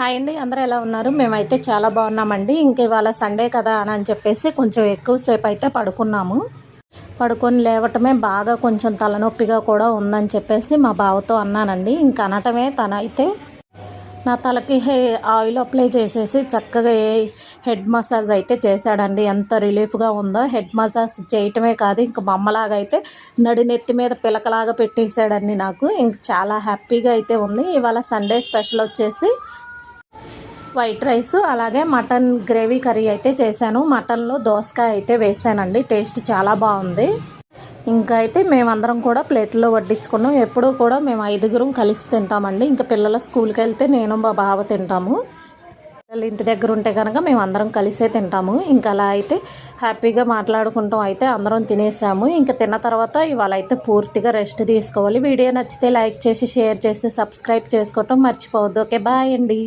Hi అండి అందరూ ఎలా ఉన్నారు? మేమైతే చాలా బాగున్నామండి. ఇంక ఇవాళ సండే కదా అని అని చెప్పేసి కొంచెం ఎక్కువసేపు అయితే పడుకున్నాము. పడుకొని లేవటమే బాగా కొంచెం తలనొప్పిగా కూడా ఉందని చెప్పేసి మా బావతో అన్నానండి. ఇంక అనటమే తన అయితే నా తలకి హే ఆయిల్ అప్లై చేసేసి చక్కగా ఏ- హెడ్ మసాజ్ అయితే చేశాడండి. ఎంత రిలీఫ్గా ఉందో హెడ్ మసాజ్ చేయటమే కాదు ఇంక బొమ్మలాగా అయితే నడినెత్తి మీద పిలకలాగా పెట్టేశాడండి నాకు. ఇంక చాలా హ్యాపీగా అయితే ఉంది. ఇవాళ సండే స్పెషల్ వచ్చేసి వైట్ రైస్ అలాగే మటన్ గ్రేవీ కర్రీ అయితే చేశాను. మటన్లో దోసకాయ అయితే వేసానండి. టేస్ట్ చాలా బాగుంది. ఇంకా అయితే మేమందరం కూడా ప్లేట్లో వడ్డించుకున్నాం. ఎప్పుడూ కూడా మేము ఐదుగురం కలిసి తింటామండి. ఇంకా పిల్లల స్కూల్కి వెళ్తే నేను మా బావ తింటాము. పిల్లలు ఇంటి దగ్గర ఉంటే కనుక మేము అందరం కలిసే తింటాము. ఇంకా అలా అయితే హ్యాపీగా మాట్లాడుకుంటాం. అయితే అందరం తినేసాము. ఇంకా తిన్న తర్వాత ఇవాళ అయితే పూర్తిగా రెస్ట్ తీసుకోవాలి. వీడియో నచ్చితే లైక్ చేసి షేర్ చేసి సబ్స్క్రైబ్ చేసుకోవటం మర్చిపోవద్దు. ఓకే బాయ్ అండి.